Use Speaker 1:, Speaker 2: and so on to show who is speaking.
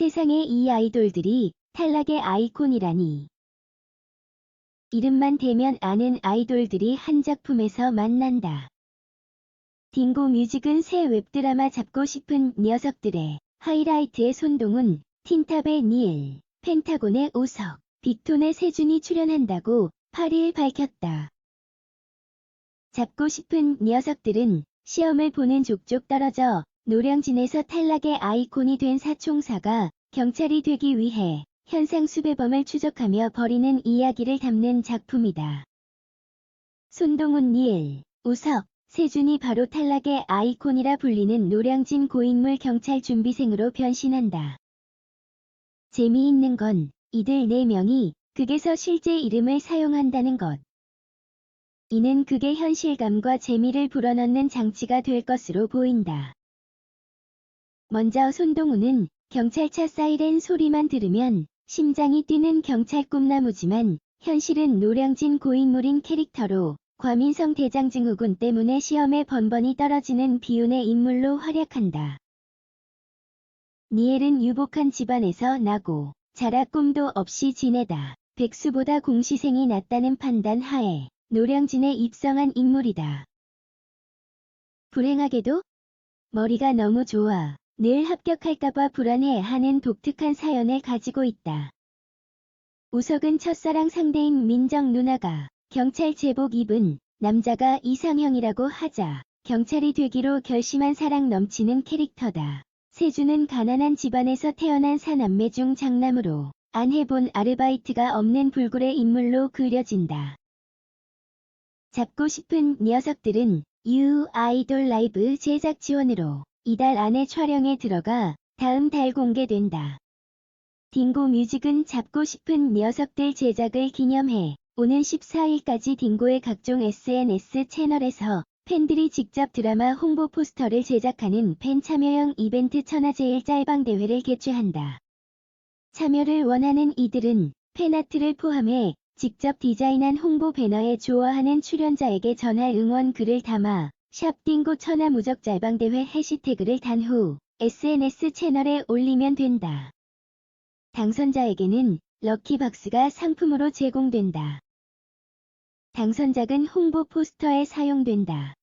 Speaker 1: 세상에 이 아이돌들이 탈락의 아이콘이라니. 이름만 대면 아는 아이돌들이 한 작품에서 만난다. 딩고 뮤직은 새 웹드라마 잡고 싶은 녀석들의 하이라이트의 손동훈, 틴탑의 니엘, 펜타곤의 오석, 빅톤의 세준이 출연한다고 8일 밝혔다. 잡고 싶은 녀석들은 시험을 보는 족족 떨어져 노량진에서 탈락의 아이콘이 된 사총사가 경찰이 되기 위해 현상 수배범을 추적하며 벌이는 이야기를 담는 작품이다. 손동훈 니엘, 우석, 세준이 바로 탈락의 아이콘이라 불리는 노량진 고인물 경찰 준비생으로 변신한다. 재미있는 건 이들 4명이 극에서 실제 이름을 사용한다는 것. 이는 극의 현실감과 재미를 불어넣는 장치가 될 것으로 보인다. 먼저 손동우는 경찰차 사이렌 소리만 들으면 심장이 뛰는 경찰 꿈나무지만 현실은 노량진 고인물인 캐릭터로 과민성 대장 증후군 때문에 시험에 번번이 떨어지는 비운의 인물로 활약한다. 니엘은 유복한 집안에서 나고 자라 꿈도 없이 지내다 백수보다 공시생이 낫다는 판단 하에 노량진에 입성한 인물이다. 불행하게도 머리가 너무 좋아 늘 합격할까봐 불안해하는 독특한 사연을 가지고 있다. 우석은 첫사랑 상대인 민정 누나가 경찰 제복 입은 남자가 이상형이라고 하자 경찰이 되기로 결심한 사랑 넘치는 캐릭터다. 세주는 가난한 집안에서 태어난 사남매 중 장남으로 안 해본 아르바이트가 없는 불굴의 인물로 그려진다. 잡고 싶은 녀석들은 U 아이돌 라이브 제작 지원으로 이달 안에 촬영에 들어가 다음 달 공개된다. 딩고 뮤직은 잡고 싶은 녀석들 제작을 기념해 오는 14일까지 딩고의 각종 SNS 채널에서 팬들이 직접 드라마 홍보 포스터를 제작하는 팬 참여형 이벤트 천하제일 짤방 대회를 개최한다. 참여를 원하는 이들은 팬아트를 포함해 직접 디자인한 홍보 배너에 좋아하는 출연자에게 전할 응원 글을 담아 샵딩고 천하무적 짤방대회 해시태그를 단 후 SNS 채널에 올리면 된다. 당선자에게는 럭키박스가 상품으로 제공된다. 당선작은 홍보 포스터에 사용된다.